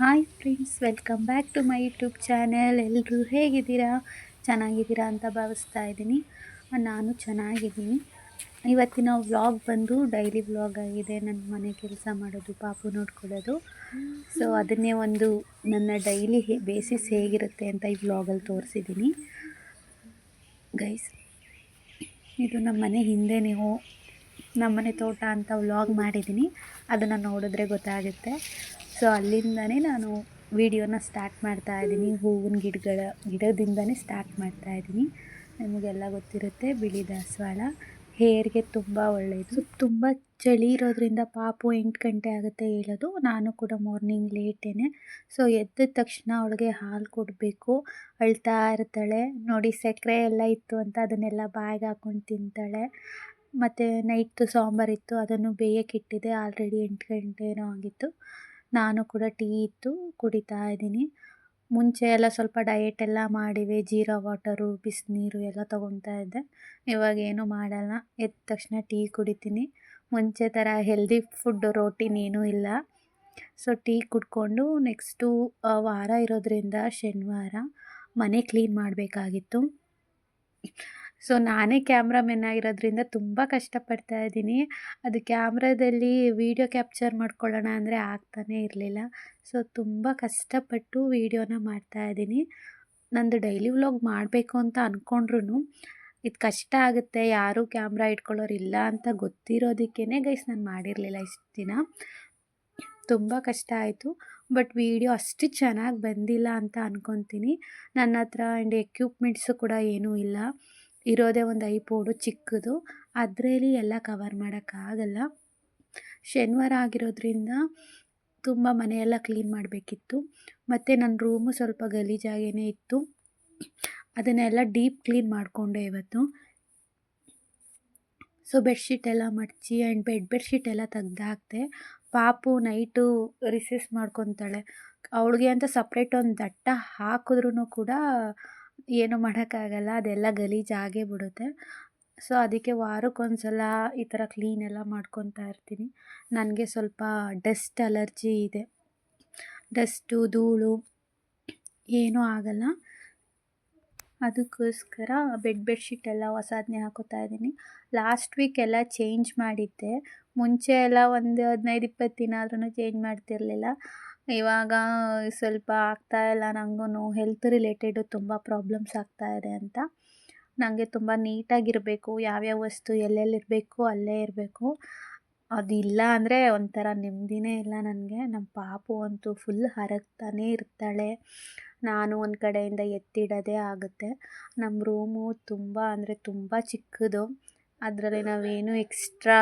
Hi friends welcome back to my YouTube channel ಎಲ್ಲರೂ ಹೇಗಿದ್ದೀರಾ? ಚೆನ್ನಾಗಿದ್ದೀರಾ ಅಂತ ಭಾವಿಸ್ತಾ ಇದ್ದೀನಿ. ನಾನು ಚೆನ್ನಾಗಿದ್ದೀನಿ. ಇವತ್ತಿನ ವ್ಲಾಗ್ ಬಂದು ಡೈಲಿ ವ್ಲಾಗ್ ಆಗಿದೆ. ನನ್ನ ಮನೆ ಕೆಲಸ ಮಾಡೋದು, ಪಾಪು ನೋಡ್ಕೊಳ್ಳೋದು. ಸೊ ಅದನ್ನೇ ಒಂದು ನನ್ನ ಡೈಲಿ ಬೇಸಿಸ್ ಹೇಗಿರುತ್ತೆ ಅಂತ ಈ ವ್ಲಾಗಲ್ಲಿ ತೋರಿಸಿದ್ದೀನಿ. ಗೈಸ್ ಇದು ನಮ್ಮ ಮನೆ ಹಿಂದೆ ನೀವು ನಮ್ಮನೆ ತೋಟ ಅಂತ ವ್ಲಾಗ್ ಮಾಡಿದ್ದೀನಿ. ಅದನ್ನು ನೋಡಿದ್ರೆ ಗೊತ್ತಾಗುತ್ತೆ. ಸೊ ಅಲ್ಲಿಂದನೇ ನಾನು ವಿಡಿಯೋನ ಸ್ಟಾರ್ಟ್ ಮಾಡ್ತಾ ಇದ್ದೀನಿ. ಹೂವಿನ ಗಿಡಗಳ, ಗಿಡದಿಂದನೇ ಸ್ಟಾರ್ಟ್ ಮಾಡ್ತಾ ಇದ್ದೀನಿ. ನಿಮಗೆಲ್ಲ ಗೊತ್ತಿರುತ್ತೆ, ಬಿಳಿ ದಾಸವಾಳ. ಹೇರ್ಗೆ ತುಂಬ ಒಳ್ಳೆಯದು ತುಂಬ ಚಳಿ ಇರೋದ್ರಿಂದ ಪಾಪು ಎಂಟು ಗಂಟೆ ಆಗುತ್ತೆ ಹೇಳೋದು. ನಾನು ಕೂಡ ಮಾರ್ನಿಂಗ್ ಲೇಟೇನೆ ಸೊ ಎದ್ದ ತಕ್ಷಣ ಅವಳಿಗೆ ಹಾಲು ಕೊಡಬೇಕು. ಅಳ್ತಾ ಇರ್ತಾಳೆ. ನೋಡಿ, ಸಕ್ಕರೆ ಎಲ್ಲ ಇತ್ತು ಅಂತ ಅದನ್ನೆಲ್ಲ ಬಾಯಿಗೆ ಹಾಕೊಂಡು ತಿಂತಾಳೆ. ಮತ್ತು ನೈಟ್ದು ಸಾಂಬಾರಿತ್ತು ಅದನ್ನು ಬೇಯಕ್ಕಿಟ್ಟಿದ್ದೆ ಆಲ್ರೆಡಿ ಎಂಟು ಗಂಟೆ ಏನೋ ಆಗಿತ್ತು. ನಾನು ಕೂಡ ಟೀ ಇತ್ತು, ಕುಡಿತಾ ಇದ್ದೀನಿ. ಮುಂಚೆ ಎಲ್ಲ ಸ್ವಲ್ಪ ಡಯೆಟ್ ಎಲ್ಲ ಮಾಡಿವೆ, ಜೀರಾ ವಾಟರು, ಬಿಸಿನೀರು ಎಲ್ಲ ತೊಗೊತಾ ಇದ್ದೆ. ಇವಾಗ ಏನೂ ಮಾಡಲ್ಲ, ಎದ್ದ ತಕ್ಷಣ ಟೀ ಕುಡಿತೀನಿ. ಮುಂಚೆ ಥರ ಹೆಲ್ದಿ ಫುಡ್ ರೋಟೀನ್ ಏನೂ ಇಲ್ಲ. ಸೊ ಟೀ ಕುಡ್ಕೊಂಡು ನೆಕ್ಸ್ಟು ವಾರ ಇರೋದರಿಂದ ಶನಿವಾರ ಮನೆ ಕ್ಲೀನ್ ಮಾಡಬೇಕಾಗಿತ್ತು. ಸೊ, ನಾನೇ ಕ್ಯಾಮ್ರಾಮೆನ್ ಆಗಿರೋದ್ರಿಂದ ತುಂಬ ಕಷ್ಟಪಡ್ತಾ ಇದ್ದೀನಿ. ಅದು ಕ್ಯಾಮ್ರಾದಲ್ಲಿ ವೀಡಿಯೋ ಕ್ಯಾಪ್ಚರ್ ಮಾಡ್ಕೊಳ್ಳೋಣ ಅಂದರೆ ಆಗ್ತಾನೇ ಇರಲಿಲ್ಲ. ಸೊ, ತುಂಬ ಕಷ್ಟಪಟ್ಟು ವೀಡಿಯೋನ ಮಾಡ್ತಾ ಇದ್ದೀನಿ. ನಂದು ಡೈಲಿ ವ್ಲಾಗ್ ಮಾಡಬೇಕು ಅಂತ ಅಂದ್ಕೊಂಡ್ರು ಇದು ಕಷ್ಟ ಆಗುತ್ತೆ. ಯಾರೂ ಕ್ಯಾಮ್ರಾ ಇಟ್ಕೊಳ್ಳೋರು ಇಲ್ಲ ಅಂತ ಗೊತ್ತಿರೋದಕ್ಕೇ ಗೈಸ್ ನಾನು ಮಾಡಿರಲಿಲ್ಲ ಇಷ್ಟು ದಿನ. ತುಂಬ ಕಷ್ಟ ಆಯಿತು. ಬಟ್ ವೀಡಿಯೋ ಅಷ್ಟು ಚೆನ್ನಾಗಿ ಬಂದಿಲ್ಲ ಅಂತ ಅಂದ್ಕೊತೀನಿ ನನ್ನ ಹತ್ರ ಆ್ಯಂಡ್ ಎಕ್ವಿಪ್ಮೆಂಟ್ಸು ಕೂಡ ಏನೂ ಇಲ್ಲ. ಇರೋದೇ ಒಂದು ಐಪೋಡು ಚಿಕ್ಕದು. ಅದರಲ್ಲಿ ಎಲ್ಲ ಕವರ್ ಮಾಡೋಕ್ಕಾಗಲ್ಲ ಶನಿವಾರ ಆಗಿರೋದ್ರಿಂದ ತುಂಬ ಮನೆಯೆಲ್ಲ ಕ್ಲೀನ್ ಮಾಡಬೇಕಿತ್ತು. ಮತ್ತು ನನ್ನ ರೂಮು ಸ್ವಲ್ಪ ಗಲೀಜಾಗೇ ಇತ್ತು. ಅದನ್ನೆಲ್ಲ ಡೀಪ್ ಕ್ಲೀನ್ ಮಾಡಿಕೊಂಡೆ ಇವತ್ತು. ಸೊ ಬೆಡ್ಶೀಟ್ ಎಲ್ಲ ಮಡಚಿ ಆ್ಯಂಡ್ ಬೆಡ್ ಬೆಡ್ಶೀಟ್ ಎಲ್ಲ ತೆಗ್ದಾಕ್ದೆ ಪಾಪು ನೈಟು ರಿಸೆಸ್ ಮಾಡ್ಕೊತಾಳೆ. ಅವಳಿಗೆ ಅಂತ ಸಪ್ರೇಟ್ ಒಂದು ದಟ್ಟ ಹಾಕಿದ್ರೂ ಕೂಡ ಏನು ಮಾಡೋಕ್ಕಾಗಲ್ಲ, ಅದೆಲ್ಲ ಗಲೀಜಾಗೇ ಬಿಡುತ್ತೆ ಸೊ ಅದಕ್ಕೆ ವಾರಕ್ಕೊಂದ್ಸಲ ಈ ಥರ ಕ್ಲೀನ್ ಎಲ್ಲ ಮಾಡ್ಕೊತಾ ಇರ್ತೀನಿ. ನನಗೆ ಸ್ವಲ್ಪ ಡಸ್ಟ್ ಅಲರ್ಜಿ ಇದೆ. ಡಸ್ಟು, ಧೂಳು ಏನೂ ಆಗಲ್ಲ. ಅದಕ್ಕೋಸ್ಕರ ಬೆಡ್ ಬೆಡ್ಶೀಟ್ ಎಲ್ಲ ಹೊಸದನ್ನೇ ಹಾಕೋತಾ ಇದ್ದೀನಿ. ಲಾಸ್ಟ್ ವೀಕ್ ಎಲ್ಲ ಚೇಂಜ್ ಮಾಡಿದ್ದೆ. ಮುಂಚೆ ಎಲ್ಲ ಒಂದು ಹದಿನೈದು, ಇಪ್ಪತ್ತು ದಿನ ಆದ್ರೂ ಚೇಂಜ್ ಮಾಡ್ತಿರಲಿಲ್ಲ. ಇವಾಗ ಸ್ವಲ್ಪ ಆಗ್ತಾಯಿಲ್ಲ ನನಗೂ ಹೆಲ್ತ್ ರಿಲೇಟೆಡು ತುಂಬ ಪ್ರಾಬ್ಲಮ್ಸ್ ಆಗ್ತಾಯಿದೆ ಅಂತ. ನನಗೆ ತುಂಬ ನೀಟಾಗಿರಬೇಕು, ಯಾವ್ಯಾವ ವಸ್ತು ಎಲ್ಲೆಲ್ಲಿರಬೇಕು ಅಲ್ಲೇ ಇರಬೇಕು. ಅದಿಲ್ಲ ಅಂದರೆ ಒಂಥರ ನೆಮ್ಮದಿನೇ ಇಲ್ಲ ನನಗೆ. ನಮ್ಮ ಪಾಪು ಅಂತೂ ಫುಲ್ ಹರಗ್ತಾನೇ ಇರ್ತಾಳೆ. ನಾನು ಒಂದು ಕಡೆಯಿಂದ ಎತ್ತಿಡೋದೇ ಆಗುತ್ತೆ. ನಮ್ಮ ರೂಮು ತುಂಬ ಅಂದರೆ ತುಂಬ ಚಿಕ್ಕದು. ಅದರಲ್ಲಿ ನಾವೇನು ಎಕ್ಸ್ಟ್ರಾ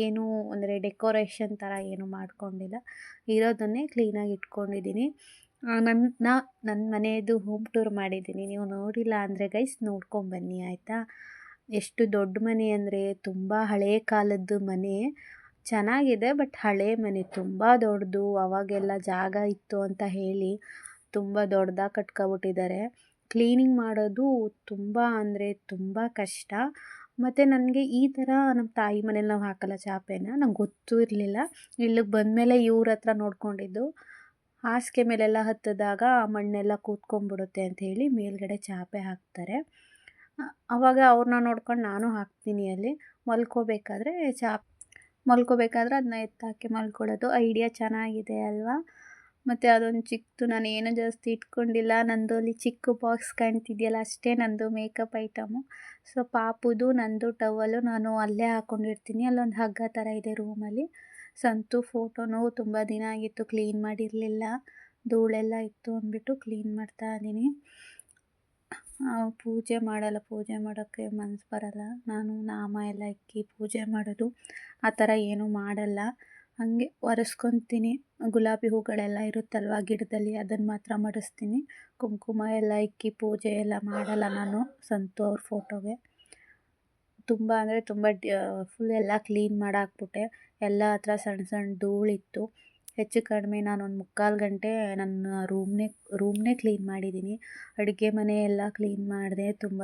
ಏನೂ ಅಂದರೆ ಡೆಕೋರೇಷನ್ ಥರ ಏನೂ ಮಾಡ್ಕೊಂಡಿಲ್ಲ. ಇರೋದನ್ನೇ ಕ್ಲೀನಾಗಿ ಇಟ್ಕೊಂಡಿದ್ದೀನಿ. ನನ್ನ ನನ್ನ ಮನೆಯದು ಹೋಮ್ ಟೂರ್ ಮಾಡಿದ್ದೀನಿ. ನೀವು ನೋಡಿಲ್ಲ ಅಂದರೆ ಗೈಸ್ ನೋಡ್ಕೊಂಬನ್ನಿ, ಆಯಿತಾ? ಎಷ್ಟು ದೊಡ್ಡ ಮನೆ ಅಂದರೆ ತುಂಬ ಹಳೆಯ ಕಾಲದ್ದು ಮನೆ. ಚೆನ್ನಾಗಿದೆ, ಬಟ್ ಹಳೆ ಮನೆ, ತುಂಬ ದೊಡ್ಡದು, ಅವಾಗೆಲ್ಲ ಜಾಗ ಇತ್ತು ಅಂತ ಹೇಳಿ ತುಂಬ ದೊಡ್ಡದಾಗಿ ಕಟ್ಕೊಬಿಟ್ಟಿದ್ದಾರೆ. ಕ್ಲೀನಿಂಗ್ ಮಾಡೋದು ತುಂಬ ಅಂದರೆ ತುಂಬ ಕಷ್ಟ. ಮತ್ತು ನನಗೆ ಈ ಥರ ನಮ್ಮ ತಾಯಿ ಮನೇಲಿ ನಾವು ಹಾಕಲ್ಲ ಚಾಪೆನ ನಂಗೆ ಗೊತ್ತೂ ಇರಲಿಲ್ಲ. ಇಲ್ಲಿಗೆ ಬಂದಮೇಲೆ ಇವ್ರ ಹತ್ರ ನೋಡ್ಕೊಂಡಿದ್ದು, ಹಾಸಿಗೆ ಮೇಲೆಲ್ಲ ಹತ್ತಿದಾಗ ಮಣ್ಣೆಲ್ಲ ಕೂತ್ಕೊಂಡ್ಬಿಡುತ್ತೆ ಅಂತ ಹೇಳಿ ಮೇಲ್ಗಡೆ ಚಾಪೆ ಹಾಕ್ತಾರೆ. ಆವಾಗ ಅವ್ರನ್ನ ನೋಡ್ಕೊಂಡು ನಾನು ಹಾಕ್ತೀನಿ ಅಲ್ಲಿ. ಮಲ್ಕೋಬೇಕಾದ್ರೆ ಚಾಪ್, ಮಲ್ಕೋಬೇಕಾದ್ರೆ ಅದನ್ನ ಎತ್ತಾಕಿ ಮಲ್ಕೊಳ್ಳೋದು. ಐಡಿಯಾ ಚೆನ್ನಾಗಿದೆ ಅಲ್ವಾ? ಮತ್ತು ಅದೊಂದು ಚಿಕ್ಕದು ನಾನು ಏನೂ ಜಾಸ್ತಿ ಇಟ್ಕೊಂಡಿಲ್ಲ. ನಂದು ಅಲ್ಲಿ ಚಿಕ್ಕ ಬಾಕ್ಸ್ ಕಾಣ್ತಿದೆಯಲ್ಲ ಅಷ್ಟೇ ನಂದು ಮೇಕಪ್ ಐಟಮು. ಸೊ ಪಾಪುದು, ನಂದು ಟವಲು ನಾನು ಅಲ್ಲೇ ಹಾಕ್ಕೊಂಡಿರ್ತೀನಿ ಅಲ್ಲೊಂದು ಹಗ್ಗ ಥರ ಇದೆ ರೂಮಲ್ಲಿ. ಸಂತು ಫೋಟೋನೂ ತುಂಬ ದಿನ ಆಗಿತ್ತು ಕ್ಲೀನ್ ಮಾಡಿರಲಿಲ್ಲ. ಧೂಳೆಲ್ಲ ಇತ್ತು ಅಂದ್ಬಿಟ್ಟು ಕ್ಲೀನ್ ಮಾಡ್ತಾ ಇದ್ದೀನಿ. ಪೂಜೆ ಮಾಡಲ್ಲ, ಪೂಜೆ ಮಾಡೋಕ್ಕೆ ಮನಸ್ಸು ಬರಲ್ಲ. ನಾನು, ನಾಮ ಎಲ್ಲ ಇಕ್ಕಿ ಪೂಜೆ ಮಾಡೋದು. ಆ ಥರ ಏನೂ ಮಾಡಲ್ಲ. ಹಾಗೆ ಒರೆಸ್ಕೊತೀನಿ. ಗುಲಾಬಿ ಹೂಗಳೆಲ್ಲ ಇರುತ್ತಲ್ವ ಗಿಡದಲ್ಲಿ? ಅದನ್ನು ಮಾತ್ರ ಮಡಿಸ್ತೀನಿ. ಕುಂಕುಮ ಎಲ್ಲ ಇಕ್ಕಿ ಪೂಜೆ ಎಲ್ಲ ಮಾಡಲ್ಲ ನಾನು ಸಂತು ಅವ್ರ ಫೋಟೋಗೆ. ತುಂಬ ಅಂದರೆ ತುಂಬ ಫುಲ್ ಎಲ್ಲ ಕ್ಲೀನ್ ಮಾಡಾಕ್ಬಿಟ್ಟೆ. ಎಲ್ಲ ಹತ್ರ ಸಣ್ಣ ಸಣ್ಣ ಧೂಳಿತ್ತು. ಹೆಚ್ಚು ಕಡಿಮೆ ನಾನೊಂದು ಮುಕ್ಕಾಲು ಗಂಟೆ ನನ್ನ ರೂಮ್ನೇ ರೂಮ್ನೇ ಕ್ಲೀನ್ ಮಾಡಿದ್ದೀನಿ ಅಡುಗೆ ಮನೆ ಎಲ್ಲ ಕ್ಲೀನ್ ಮಾಡಿದೆ. ತುಂಬ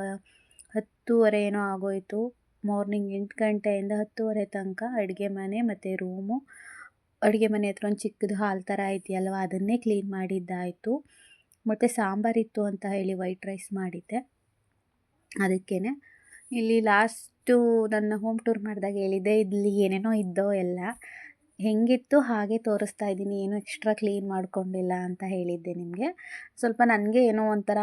ಹತ್ತೂವರೆ ಏನೋ ಆಗೋಯಿತು. ಮಾರ್ನಿಂಗ್ ಎಂಟು ಗಂಟೆಯಿಂದ ಹತ್ತುವರೆ ತನಕ ಅಡುಗೆ ಮನೆ ಮತ್ತು ರೂಮು. ಅಡುಗೆ ಮನೆ ಹತ್ರ ಒಂದು ಚಿಕ್ಕದು ಹಾಲು ಥರ ಇದೆಯಲ್ವ ಅದನ್ನೇ ಕ್ಲೀನ್ ಮಾಡಿದ್ದಾಯಿತು. ಮತ್ತು ಸಾಂಬಾರಿತ್ತು ಅಂತ ಹೇಳಿ ವೈಟ್ ರೈಸ್ ಮಾಡಿದ್ದೆ. ಅದಕ್ಕೇ ಇಲ್ಲಿ ಲಾಸ್ಟು ನನ್ನ ಹೋಮ್ ಟೂರ್ ಮಾಡಿದಾಗ ಹೇಳಿದ್ದೆ, ಇಲ್ಲಿ ಏನೇನೋ ಇದ್ದೋ ಎಲ್ಲ. ಹೆಂಗಿತ್ತು, ಹಾಗೆ ತೋರಿಸ್ತಾ ಇದ್ದೀನಿ, ಏನು ಎಕ್ಸ್ಟ್ರಾ ಕ್ಲೀನ್ ಮಾಡಿಕೊಂಡಿಲ್ಲ ಅಂತ ಹೇಳಿದ್ದೆ ನಿಮಗೆ. ಸ್ವಲ್ಪ ನನಗೆ ಏನೋ ಒಂಥರ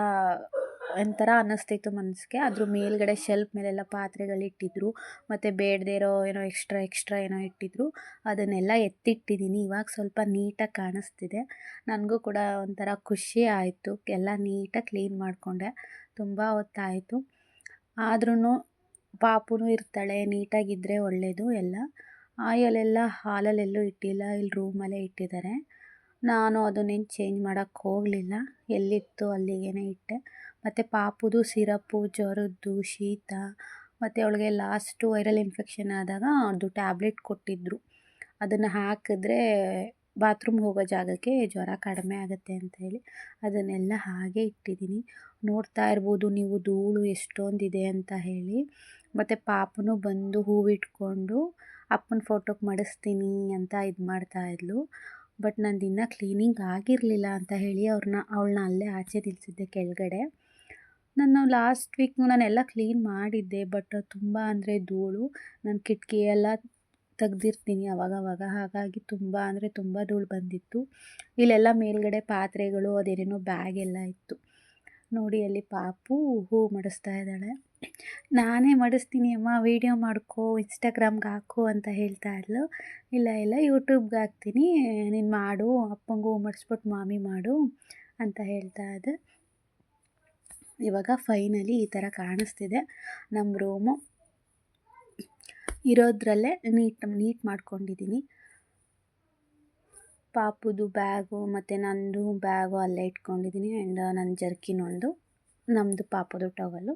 ಒಂಥರ ಅನ್ನಿಸ್ತಿತ್ತು ಮನಸ್ಸಿಗೆ. ಅದ್ರ ಮೇಲ್ಗಡೆ ಶೆಲ್ಫ್ ಮೇಲೆಲ್ಲ ಪಾತ್ರೆಗಳಿಟ್ಟಿದ್ರು ಮತ್ತು ಬೇಡದೇ ಇರೋ ಏನೋ ಎಕ್ಸ್ಟ್ರಾ ಎಕ್ಸ್ಟ್ರಾ ಏನೋ ಇಟ್ಟಿದ್ರು. ಅದನ್ನೆಲ್ಲ ಎತ್ತಿಟ್ಟಿದ್ದೀನಿ ಇವಾಗ ಸ್ವಲ್ಪ ನೀಟಾಗಿ ಕಾಣಿಸ್ತಿದೆ. ನನಗೂ ಕೂಡ ಒಂಥರ ಖುಷಿ ಆಯಿತು. ಎಲ್ಲ ನೀಟಾಗಿ ಕ್ಲೀನ್ ಮಾಡಿಕೊಂಡೆ. ತುಂಬ ಹೊತ್ತಾಯಿತು. ಆದ್ರೂ ಪಾಪುನೂ ಇರ್ತಾಳೆ. ನೀಟಾಗಿದ್ದರೆ ಒಳ್ಳೆಯದು ಎಲ್ಲ. ಆಯಲೆಲ್ಲ ಹಾಲಲ್ಲೆಲ್ಲೂ ಇಟ್ಟಿಲ್ಲ. ಇಲ್ಲಿ ರೂಮಲ್ಲೇ ಇಟ್ಟಿದ್ದಾರೆ. ನಾನು ಅದನ್ನೇನು ಚೇಂಜ್ ಮಾಡೋಕ್ಕೆ ಹೋಗಲಿಲ್ಲ. ಎಲ್ಲಿತ್ತು ಅಲ್ಲಿಗೇ ಇಟ್ಟೆ. ಮತ್ತು ಪಾಪುದು ಸಿರಪ್ಪು ಜ್ವರದ್ದು ಶೀತ, ಮತ್ತು ಅವಳಿಗೆ ಲಾಸ್ಟು ವೈರಲ್ ಇನ್ಫೆಕ್ಷನ್ ಆದಾಗ ಅದು ಟ್ಯಾಬ್ಲೆಟ್ ಕೊಟ್ಟಿದ್ದರು ಅದನ್ನು ಹಾಕಿದ್ರೆ ಬಾತ್ರೂಮ್ ಹೋಗೋ ಜಾಗಕ್ಕೆ ಜ್ವರ ಕಡಿಮೆ ಆಗುತ್ತೆ ಅಂತ ಹೇಳಿ ಅದನ್ನೆಲ್ಲ ಹಾಗೆ ಇಟ್ಟಿದ್ದೀನಿ. ನೋಡ್ತಾ ಇರ್ಬೋದು ನೀವು ಧೂಳು ಎಷ್ಟೊಂದಿದೆ ಅಂತ ಹೇಳಿ. ಮತ್ತು ಪಾಪನು ಬಂದು ಹೂವಿಟ್ಕೊಂಡು ಅಪ್ಪನ ಫೋಟೋಗೆ ಮಡಿಸ್ತೀನಿ ಅಂತ ಇದು ಮಾಡ್ತಾಯಿದ್ಲು ಬಟ್ ನಂದು ಇನ್ನೂ ಕ್ಲೀನಿಂಗ್ ಆಗಿರಲಿಲ್ಲ ಅಂತ ಹೇಳಿ ಅವ್ರನ್ನ ಅವಳನ್ನ ಅಲ್ಲೇ ಆಚೆ ನಿಲ್ಲಿಸಿದ್ದೆ ಕೆಳಗಡೆ. ನಾನು ಲಾಸ್ಟ್ ವೀಕ್ ನಾನೆಲ್ಲ ಕ್ಲೀನ್ ಮಾಡಿದ್ದೆ ಬಟ್ ತುಂಬ ಅಂದರೆ ಧೂಳು. ನಾನು ಕಿಟಕಿ ಎಲ್ಲ ತೆಗ್ದಿರ್ತೀನಿ ಅವಾಗವಾಗ, ಹಾಗಾಗಿ ತುಂಬ ಅಂದರೆ ತುಂಬ ಧೂಳು ಬಂದಿತ್ತು. ಇಲ್ಲೆಲ್ಲ ಮೇಲ್ಗಡೆ ಪಾತ್ರೆಗಳು, ಅದೇನೇನೋ ಬ್ಯಾಗ್ ಎಲ್ಲ ಇತ್ತು. ನೋಡಿ ಅಲ್ಲಿ ಪಾಪು ಹೂ ಮಡಿಸ್ತಾ ಇದ್ದಾಳೆ. ನಾನೇ ಮಾಡಿಸ್ತೀನಿ ಅಮ್ಮ ವೀಡಿಯೋ ಮಾಡ್ಕೊ ಇನ್ಸ್ಟಾಗ್ರಾಮ್ಗೆ ಹಾಕು ಅಂತ ಹೇಳ್ತಾ ಇದ್ಲು. ಇಲ್ಲ ಇಲ್ಲ ಯೂಟ್ಯೂಬ್ಗೆ ಹಾಕ್ತೀನಿ. ನೀನು ಮಾಡು, ಅಪ್ಪಂಗೂ ಮಡಿಸ್ಬಿಟ್ಟು ಮಾಮಿ ಮಾಡು ಅಂತ ಹೇಳ್ತಾ ಇದ್ದೆ ಇವಾಗ ಫೈನಲಿ ಈ ಥರ ಕಾಣಿಸ್ತಿದೆ. ನಮ್ಮ ರೂಮು ಇರೋದ್ರಲ್ಲೇ ನೀಟ್ ನೀಟ್ ಮಾಡ್ಕೊಂಡಿದ್ದೀನಿ ಪಾಪುದು ಬ್ಯಾಗು ಮತ್ತು ನಂದು ಬ್ಯಾಗು ಅಲ್ಲೇ ಇಟ್ಕೊಂಡಿದ್ದೀನಿ ಆ್ಯಂಡ್ ನನ್ನ ಜರ್ಕಿನ್ ಒಂದು. ನಮ್ಮದು ಪಾಪದು ಟವಲು.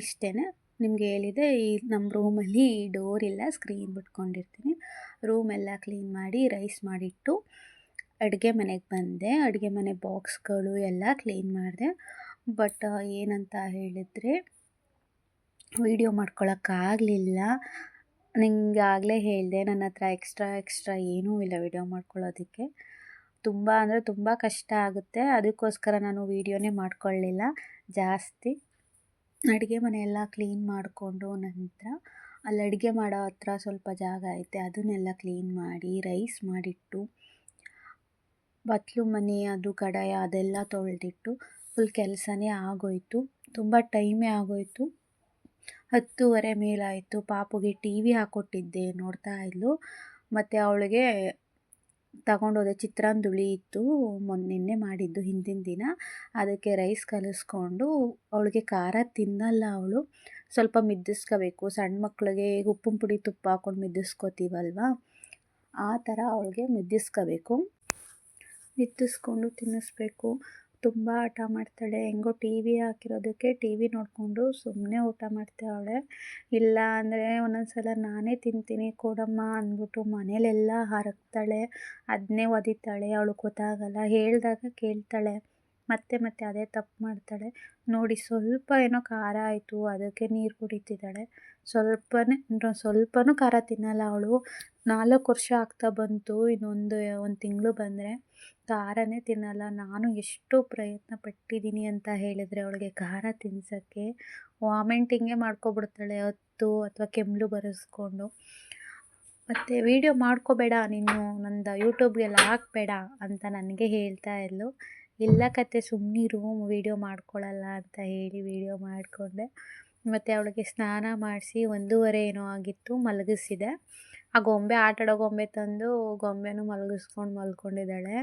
ಇಷ್ಟೇ ನಿಮಗೆ ಹೇಳಿದೆ, ಈ ನಮ್ಮ ರೂಮಲ್ಲಿ ಡೋರ್ ಇಲ್ಲ, ಸ್ಕ್ರೀನ್ ಬಿಟ್ಕೊಂಡಿರ್ತೀನಿ. ರೂಮೆಲ್ಲ ಕ್ಲೀನ್ ಮಾಡಿ, ರೈಸ್ ಮಾಡಿಟ್ಟು ಅಡುಗೆ ಮನೆಗೆ ಬಂದೆ. ಅಡುಗೆ ಮನೆ ಬಾಕ್ಸ್ಗಳು ಎಲ್ಲ ಕ್ಲೀನ್ ಮಾಡಿದೆ. ಬಟ್, ಏನಂತ ಹೇಳಿದರೆ, ವೀಡಿಯೋ ಮಾಡ್ಕೊಳಕ್ಕಾಗಲಿಲ್ಲ. ನಿಮಗೆ ಆಗಲೇ ಹೇಳಿದೆ, ನನ್ನ ಹತ್ರ ಎಕ್ಸ್ಟ್ರಾ ಎಕ್ಸ್ಟ್ರಾ ಏನೂ ಇಲ್ಲ ವೀಡಿಯೋ ಮಾಡ್ಕೊಳ್ಳೋದಕ್ಕೆ ತುಂಬ ಅಂದರೆ ತುಂಬ ಕಷ್ಟ ಆಗುತ್ತೆ. ಅದಕ್ಕೋಸ್ಕರ ನಾನು ವೀಡಿಯೋನೇ ಮಾಡ್ಕೊಳ್ಳಿಲ್ಲ ಜಾಸ್ತಿ ಅಡುಗೆ ಮನೆಯೆಲ್ಲ ಕ್ಲೀನ್ ಮಾಡಿಕೊಂಡು ನಂತರ ಅಲ್ಲಿ ಅಡುಗೆ ಮಾಡೋ ಹತ್ರ ಸ್ವಲ್ಪ ಜಾಗ ಐತೆ, ಅದನ್ನೆಲ್ಲ ಕ್ಲೀನ್ ಮಾಡಿ ರೈಸ್ ಮಾಡಿಟ್ಟು ಬತ್ತಲು ಮನೆ ಅದು ಕಡಾಯ ಅದೆಲ್ಲ ತೊಳೆದಿಟ್ಟು ಫುಲ್ ಕೆಲಸನೇ ಆಗೋಯಿತು. ತುಂಬ ಟೈಮೇ ಆಗೋಯಿತು. ಹತ್ತುವರೆ ಮೇಲಾಯಿತು. ಪಾಪುಗೆ ಟಿ ವಿ ಹಾಕ್ಕೊಟ್ಟಿದ್ದೆ ನೋಡ್ತಾ ಇದ್ಲು. ಮತ್ತು ಅವಳಿಗೆ ತಗೊಂಡೋದೆ ಚಿತ್ರಾನ್ನ ಇತ್ತು ಮೊನ್ನೆ ಮಾಡಿದ್ದು ಹಿಂದಿನ ದಿನ. ಅದಕ್ಕೆ ರೈಸ್ ಕಲಿಸ್ಕೊಂಡು, ಅವಳಿಗೆ ಖಾರ ತಿನ್ನಲ್ಲ ಅವಳು. ಸ್ವಲ್ಪ ಮಿದ್ದಿಸ್ಕೋಬೇಕು. ಸಣ್ಣ ಮಕ್ಕಳಿಗೆ ಉಪ್ಪಿನ ಪುಡಿ ತುಪ್ಪ ಹಾಕ್ಕೊಂಡು ಮಿದ್ದಿಸ್ಕೋತೀವಲ್ವ? ಆ ಥರ ಅವಳಿಗೆ ಮಿದ್ದಿಸ್ಕೋಬೇಕು. ಮಿದ್ದಿಸ್ಕೊಂಡು ತಿನ್ನಿಸ್ಬೇಕು. ತುಂಬ ಹಠ ಮಾಡ್ತಾಳೆ. ಹೆಂಗೋ ಟಿ ವಿ ಹಾಕಿರೋದಕ್ಕೆ ಟಿ ವಿ ನೋಡಿಕೊಂಡು ಸುಮ್ಮನೆ ಊಟ ಮಾಡ್ತಾವಳೆ ಇಲ್ಲ ಅಂದರೆ ಒಂದೊಂದು ಸಲ ನಾನೇ ತಿಂತೀನಿ ಕೊಡಮ್ಮ ಅಂದ್ಬಿಟ್ಟು ಮನೇಲೆಲ್ಲ ಹರಗ್ತಾಳೆ. ಅದನ್ನೇ ಒದಿತಾಳೆ. ಅವಳಿಗೆ ಗೊತ್ತಾಗಲ್ಲ. ಹೇಳಿದಾಗ ಕೇಳ್ತಾಳೆ. ಮತ್ತೆ ಮತ್ತೆ ಅದೇ ತಪ್ಪು ಮಾಡ್ತಾಳೆ. ನೋಡಿ ಸ್ವಲ್ಪ ಏನೋ ಖಾರ ಆಯಿತು, ಅದಕ್ಕೆ ನೀರು ಕುಡಿತಿದ್ದಾಳೆ. ಸ್ವಲ್ಪನೇ ಸ್ವಲ್ಪನೂ ಖಾರ ತಿನ್ನಲ್ಲ ಅವಳು. ನಾಲ್ಕು ವರ್ಷ ಆಗ್ತಾ ಬಂತು, ಇನ್ನೊಂದು, ಒಂದು ತಿಂಗಳು ಬಂದರೆ ಖಾರನೇ ತಿನ್ನಲ್ಲ. ನಾನು ಎಷ್ಟು ಪ್ರಯತ್ನ ಪಟ್ಟಿದ್ದೀನಿ ಅಂತ ಹೇಳಿದರೆ ಅವಳಿಗೆ ಖಾರ ತಿನ್ಸೋಕ್ಕೆ. ವಾಮಿಂಟಿಂಗೇ ಮಾಡ್ಕೊಬಿಡ್ತಾಳೆ ಹತ್ತು ಅಥವಾ ಕೆಮ್ಮಲು ಬರೆಸ್ಕೊಂಡು. ಮತ್ತು ವೀಡಿಯೋ ಮಾಡ್ಕೋಬೇಡ ನೀನು, ನಂದು ಯೂಟ್ಯೂಬ್ಗೆಲ್ಲ ಹಾಕ್ಬೇಡ ಅಂತ ನನಗೆ ಹೇಳ್ತಾ ಇದ್ಲು. ಇಲ್ಲ ಕತೆ ರೂಮ್ ವೀಡಿಯೋ ಮಾಡ್ಕೊಳ್ಳಲ್ಲ ಅಂತ ಹೇಳಿ ವೀಡಿಯೋ ಮಾಡಿಕೊಂಡೆ. ಮತ್ತು ಅವಳಿಗೆ ಸ್ನಾನ ಮಾಡಿಸಿ ಒಂದೂವರೆ ಏನೋ ಆಗಿತ್ತು, ಮಲಗಿಸಿದೆ. ಆ ಗೊಂಬೆ, ಆಟಾಡೋ ಗೊಂಬೆ ತಂದು ಗೊಂಬೆನೂ ಮಲಗಿಸ್ಕೊಂಡು ಮಲ್ಕೊಂಡಿದ್ದಾಳೆ.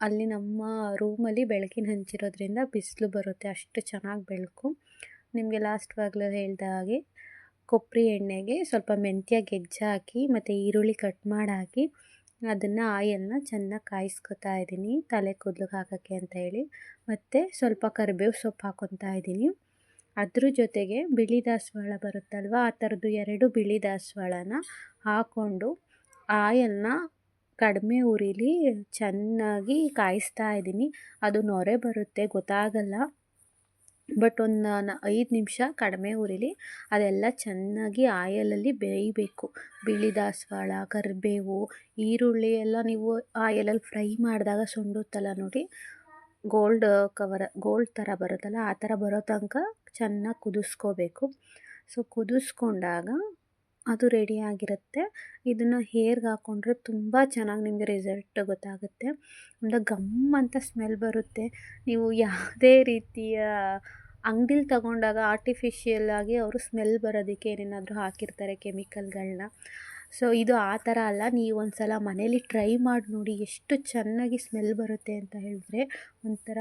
ಅಲ್ಲಿ ನಮ್ಮ ರೂಮಲ್ಲಿ ಬೆಳಕಿನ ಹಂಚಿರೋದ್ರಿಂದ ಬಿಸಿಲು ಬರುತ್ತೆ, ಅಷ್ಟು ಚೆನ್ನಾಗಿ ಬೆಳಕು. ನಿಮಗೆ ಲಾಸ್ಟ್ವಾಗಲೂ ಹೇಳ್ದ ಹಾಗೆ, ಕೊಬ್ಬರಿ ಎಣ್ಣೆಗೆ ಸ್ವಲ್ಪ ಮೆಂತ್ಯ ಗೆಜ್ಜೆ ಹಾಕಿ, ಮತ್ತು ಈರುಳ್ಳಿ ಕಟ್ ಮಾಡಿ ಹಾಕಿ ಅದನ್ನು ಆಯನ್ನ ಚೆನ್ನಾಗಿ ಕಾಯಿಸ್ಕೊತಾ ಇದ್ದೀನಿ ತಲೆ ಕೂದಲಿಗೆ ಹಾಕೋಕ್ಕೆ ಅಂತ ಹೇಳಿ. ಮತ್ತು ಸ್ವಲ್ಪ ಕರಿಬೇವು ಸೊಪ್ಪು ಹಾಕೊತಾ ಇದ್ದೀನಿ ಅದ್ರ ಜೊತೆಗೆ ಬಿಳಿ ದಾಸವಾಳ ಬರುತ್ತಲ್ವ, ಆ ಥರದ್ದು ಎರಡು ಬಿಳಿ ದಾಸವಾಳನ ಹಾಕ್ಕೊಂಡು ಆಯಲ್ನ ಕಡಿಮೆ ಉರಿಲಿ ಚೆನ್ನಾಗಿ ಕಾಯಿಸ್ತಾ ಇದ್ದೀನಿ ಅದು ನೊರೆ ಬರುತ್ತೆ, ಗೊತ್ತಾಗಲ್ಲ. ಬಟ್ ಒಂದು ಐದು ನಿಮಿಷ ಕಡಿಮೆ ಉರಿಲಿ, ಅದೆಲ್ಲ ಚೆನ್ನಾಗಿ ಆಯಲಲ್ಲಿ ಬೇಯಬೇಕು. ಬಿಳಿ ದಾಸವಾಳ, ಕರಿಬೇವು, ಈರುಳ್ಳಿ ಎಲ್ಲ ನೀವು ಆಯಲಲ್ಲಿ ಫ್ರೈ ಮಾಡಿದಾಗ ಸುಂಡುತ್ತಲ್ಲ ನೋಡಿ, ಗೋಲ್ಡ್ ಕವರ್, ಗೋಲ್ಡ್ ಥರ ಬರುತ್ತಲ್ಲ, ಆ ಥರ ಬರೋ ತನಕ ಚೆನ್ನಾಗಿ ಕುದಿಸ್ಕೋಬೇಕು. ಸೊ, ಕುದಿಸ್ಕೊಂಡಾಗ ಅದು ರೆಡಿ ಆಗಿರುತ್ತೆ. ಇದನ್ನು ಹೇರ್ಗೆ ಹಾಕ್ಕೊಂಡ್ರೆ ತುಂಬ ಚೆನ್ನಾಗಿ ನಿಮಗೆ ರಿಸಲ್ಟ್ ಗೊತ್ತಾಗುತ್ತೆ. ಒಂದು ಗಮ್ ಅಂತ ಸ್ಮೆಲ್ ಬರುತ್ತೆ. ನೀವು ಯಾವುದೇ ರೀತಿಯ ಅಂಗಡಿಲಿ ತಗೊಂಡಾಗ ಆರ್ಟಿಫಿಷಿಯಲ್ ಆಗಿ ಅವರು ಸ್ಮೆಲ್ ಬರೋದಕ್ಕೆ ಏನೇನಾದರೂ ಹಾಕಿರ್ತಾರೆ ಕೆಮಿಕಲ್ಗಳನ್ನ ಸೊ ಇದು ಆ ಥರ ಅಲ್ಲ. ನೀವು ಒಂದು ಸಲ ಮನೇಲಿ ಟ್ರೈ ಮಾಡಿ ನೋಡಿ ಎಷ್ಟು ಚೆನ್ನಾಗಿ ಸ್ಮೆಲ್ ಬರುತ್ತೆ ಅಂತ ಹೇಳಿದ್ರೆ ಒಂಥರ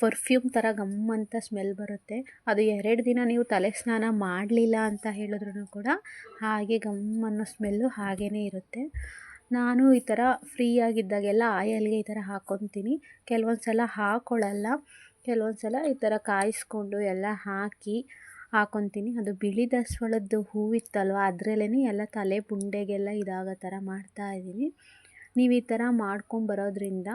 ಪರ್ಫ್ಯೂಮ್ ಥರ ಗಮ್ ಅಂತ ಸ್ಮೆಲ್ ಬರುತ್ತೆ. ಅದು ಎರಡು ದಿನ ನೀವು ತಲೆ ಸ್ನಾನ ಮಾಡಲಿಲ್ಲ ಅಂತ ಹೇಳಿದ್ರು ಕೂಡ ಹಾಗೆ ಗಮ್ ಅನ್ನೋ ಸ್ಮೆಲ್ಲು ಹಾಗೇ ಇರುತ್ತೆ. ನಾನು ಈ ಥರ ಫ್ರೀಯಾಗಿದ್ದಾಗೆಲ್ಲ ಆಯಲ್ಗೆ ಈ ಥರ ಹಾಕ್ಕೊತೀನಿ ಕೆಲವೊಂದು ಸಲ ಹಾಕ್ಕೊಳ್ಳಲ್ಲ ಕೆಲವೊಂದು ಸಲ ಈ ಥರ ಕಾಯಿಸ್ಕೊಂಡು ಎಲ್ಲ ಹಾಕಿ ಹಾಕ್ಕೊತೀನಿ ಅದು ಬಿಳಿ ದಾಸವಾಳದ್ದು ಹೂವಿತ್ತಲ್ವ ಅದರಲ್ಲೇ ಎಲ್ಲ ತಲೆ ಬುಂಡೆಗೆಲ್ಲ ಇದಾಗೋ ಥರ ಮಾಡ್ತಾಯಿದ್ದೀನಿ ನೀವು ಈ ಥರ ಮಾಡ್ಕೊಂಬರೋದ್ರಿಂದ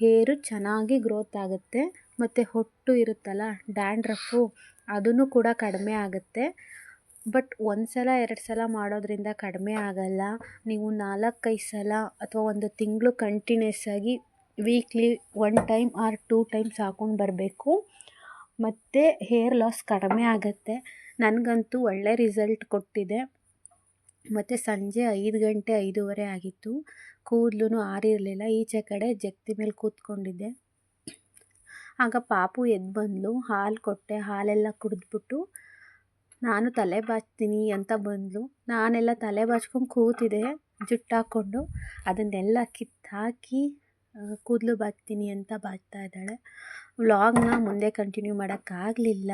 ಹೇರು ಚೆನ್ನಾಗಿ ಗ್ರೋತ್ ಆಗುತ್ತೆ. ಮತ್ತು ಹೊಟ್ಟು ಇರುತ್ತಲ್ಲ, ಡ್ಯಾಂಡ್ರಫು ಅದೂ ಕೂಡ ಕಡಿಮೆ ಆಗುತ್ತೆ. ಬಟ್ ಒಂದು ಸಲ ಎರಡು ಸಲ ಮಾಡೋದ್ರಿಂದ ಕಡಿಮೆ ಆಗಲ್ಲ. ನೀವು ನಾಲ್ಕೈದು ಸಲ ಅಥವಾ ಒಂದು ತಿಂಗಳು ಕಂಟಿನ್ಯೂಸ್ ಆಗಿ weekly one time or two times ಹಾಕ್ಕೊಂಡು ಬರಬೇಕು. ಮತ್ತು ಹೇರ್ ಲಾಸ್ ಕಡಿಮೆ ಆಗುತ್ತೆ. ನನಗಂತೂ ಒಳ್ಳೆ ರಿಸಲ್ಟ್ ಕೊಟ್ಟಿದೆ. ಮತ್ತು ಸಂಜೆ ಐದು ಗಂಟೆ ಐದೂವರೆ ಆಗಿತ್ತು. ಕೂದಲು ಆರಿರಲಿಲ್ಲ. ಈಚೆ ಕಡೆ ಜಗ್ತಿ ಮೇಲೆ ಕೂತ್ಕೊಂಡಿದ್ದೆ. ಆಗ ಪಾಪು ಎದ್ದು ಬಂದಳು ಹಾಲು ಕೊಟ್ಟೆ. ಹಾಲೆಲ್ಲ ಕುಡಿದ್ಬಿಟ್ಟು ನಾನು ತಲೆ ಬಾಚ್ತೀನಿ ಅಂತ ಬಂದಳು ನಾನೆಲ್ಲ ತಲೆ ಬಾಚ್ಕೊಂಡು ಕೂತಿದೆ. ಜುಟ್ಟಾಕ್ಕೊಂಡು ಅದನ್ನೆಲ್ಲ ಕಿತ್ತಾಕಿ ಕೂದಲು ಬಾಚ್ತೀನಿ ಅಂತ ಬಾಚ್ತಾ ಇದ್ದಾಳೆ. ವ್ಲಾಗ್ನ ಮುಂದೆ ಕಂಟಿನ್ಯೂ ಮಾಡೋಕ್ಕಾಗಲಿಲ್ಲ.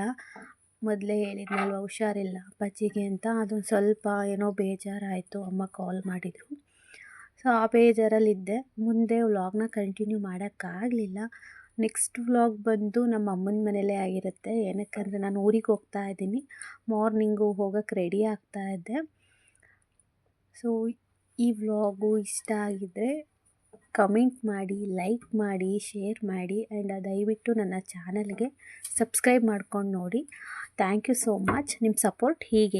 ಮೊದಲೇ ಹೇಳಿದ್ನಲ್ವ, ಹುಷಾರಿಲ್ಲ ಅಪ್ಪಾಜಿಗೆ ಅಂತ. ಅದೊಂದು ಸ್ವಲ್ಪ ಏನೋ ಬೇಜಾರಾಯಿತು. ಅಮ್ಮ ಕಾಲ್ ಮಾಡಿದರು. ಸೊ, ಆ ಬೇಜಾರಲ್ಲಿದ್ದೆ. ಮುಂದೆ ವ್ಲಾಗ್ನ ಕಂಟಿನ್ಯೂ ಮಾಡೋಕ್ಕಾಗಲಿಲ್ಲ. ನೆಕ್ಸ್ಟ್ ವ್ಲಾಗ್ ಬಂದು ನಮ್ಮ ಅಮ್ಮನ ಮನೇಲೇ ಆಗಿರುತ್ತೆ. ಏನಕ್ಕಂದರೆ ನಾನು ಊರಿಗೆ ಹೋಗ್ತಾ ಇದ್ದೀನಿ. ಮಾರ್ನಿಂಗು ಹೋಗೋಕ್ಕೆ ರೆಡಿ ಆಗ್ತಾ ಇದ್ದೆ. ಸೊ ಈ ವ್ಲಾಗು ಇಷ್ಟ ಆಗಿದ್ದರೆ ಕಮೆಂಟ್ ಮಾಡಿ ಲೈಕ್ ಮಾಡಿ ಶೇರ್ ಮಾಡಿ ಆ್ಯಂಡ್ ದಯವಿಟ್ಟು ನನ್ನ ಚಾನಲ್ಗೆ ಸಬ್ಸ್ಕ್ರೈಬ್ ಮಾಡ್ಕೊಂಡು ನೋಡಿ. ಥ್ಯಾಂಕ್ ಯು ಸೋ ಮಚ್ ನಿಮ್ಮ ಸಪೋರ್ಟ್ ಹೀಗೆ.